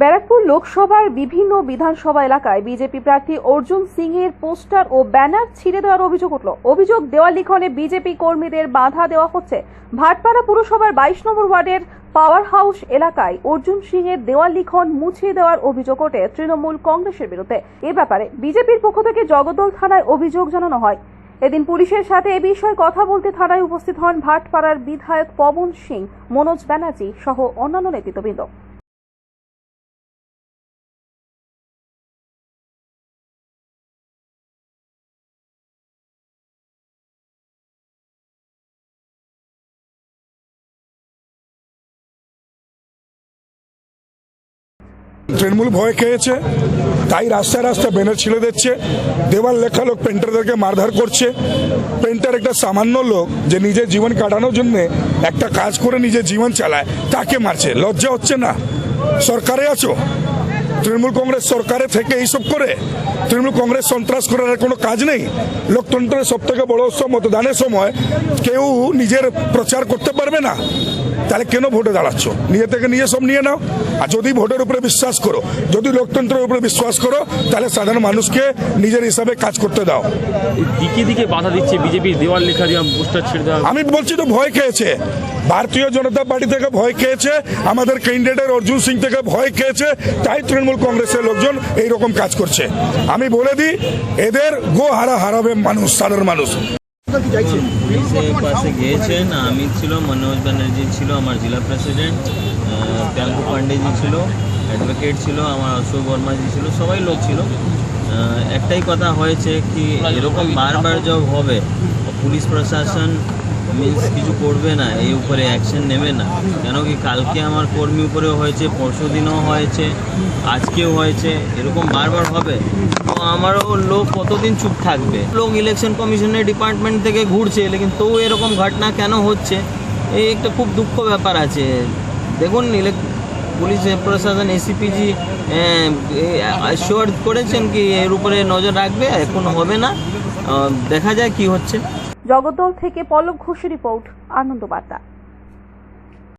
ব্যারাকপুর লোকসভার বিভিন্ন বিধানসভা এলাকায় বিজেপি প্রার্থী অর্জুন সিং এর পোস্টার ও ব্যানার ছিঁড়ে দেওয়ার অভিযোগ উঠল। অভিযোগ দেওয়াল লিখনে বিজেপি কর্মীদের বাধা দেওয়া হচ্ছে। ভাটপাড়া পুরসভার বাইশ নম্বর ওয়ার্ডের পাওয়ার হাউস এলাকায় অর্জুন সিং এর দেওয়াল লিখন মুছিয়ে দেওয়ার অভিযোগ ওঠে তৃণমূল কংগ্রেসের বিরুদ্ধে। এ ব্যাপারে বিজেপির পক্ষ থেকে জগদ্দল থানায় অভিযোগ জানানো হয়। এদিন পুলিশের সাথে এ বিষয়ে কথা বলতে থানায় উপস্থিত হন ভাটপাড়ার বিধায়ক পবন সিং, মনোজ ব্যানার্জি সহ অন্যান্য নেতৃত্ববৃন্দ। তৃণমূল ভয় খেয়েছে, তাই রাস্তায় রাস্তায় ব্যানার ছিঁড়ে দিচ্ছে, দেওয়াল লেখা লোক পেন্টারদেরকে মারধার করছে। পেন্টার একটা সামান্য লোক যে নিজের জীবন কাটানোর জন্য একটা কাজ করে নিজের জীবন চালায়, তাকে মারছে। লজ্জা হচ্ছে না? সরকারে আছো? তৃণমূল কংগ্রেস সরকারে থেকে এইসব করে তৃণমূল কংগ্রেস সন্ত্রাস করার কোনো কাজ নেই। লোকতন্ত্রের সব থেকে বড় উৎসব মতদানের সময় কেউ নিজের প্রচার করতে পারবে না। তাহলে কেন ভোটে দাঁড়াচ্ছ? নিজে থেকে নিজে সব নিয়ে নাও। আর যদি ভোটের উপরে বিশ্বাস করো যদি লোকতন্ত্রের উপরে বিশ্বাস করো তাহলে সাধারণ মানুষকে নিজের হিসাবে কাজ করতে দাও। দিকে দিকে বাধা দিচ্ছে বিজেপির দেওয়াল লেখা দেওয়া পোস্টার ছেড়ে দেওয়া আমি বলছি তো ভয় খেয়েছে। ভারতীয় জনতা পার্টি থেকে ভয় খেয়েছে, আমাদের ক্যান্ডিডেট অর্জুন সিং থেকে ভয় খেয়েছে, তাই তৃণমূল কংগ্রেসের লোকজন এই রকম কাজ করছে। আমি বলে দিই, এদের গো হারা হারাবে মানুষ, সাধারণ মানুষ। গিয়েছেন আমি ছিল, মনোজ ব্যানার্জি ছিল, আমার জেলা প্রেসিডেন্ট প্যাঙ্কু পান্ডেজি ছিল অ্যাডভোকেট ছিল, আমার অশোক বর্মাজি ছিল, সবাই লোক ছিল। একটাই কথা হয়েছে কি, এরকম বারবার জব হবে, পুলিশ প্রশাসন মিন্স কিছু করবে না, এই উপরে অ্যাকশন নেবে না। কেন কি কালকে আমার কর্মী উপরেও হয়েছে, পরশু দিনও হয়েছে, আজকেও হয়েছে, এরকম বারবার হবে? তো আমারও লোক কতদিন চুপ থাকবে? লোক ইলেকশন কমিশনের ডিপার্টমেন্ট থেকে ঘুরছে, লেকিন তবু এরকম ঘটনা কেন হচ্ছে? এই একটা খুব দুঃখ ব্যাপার আছে। দেখুন ইলেক পুলিশ প্রশাসন এসিপিজি শিওর করেছেন কি এর উপরে নজর রাখবে, এখন হবে না। দেখা যায় কি হচ্ছে। জগদ্দল থেকে পলক ঘোষের রিপোর্ট আনন্দ বার্তা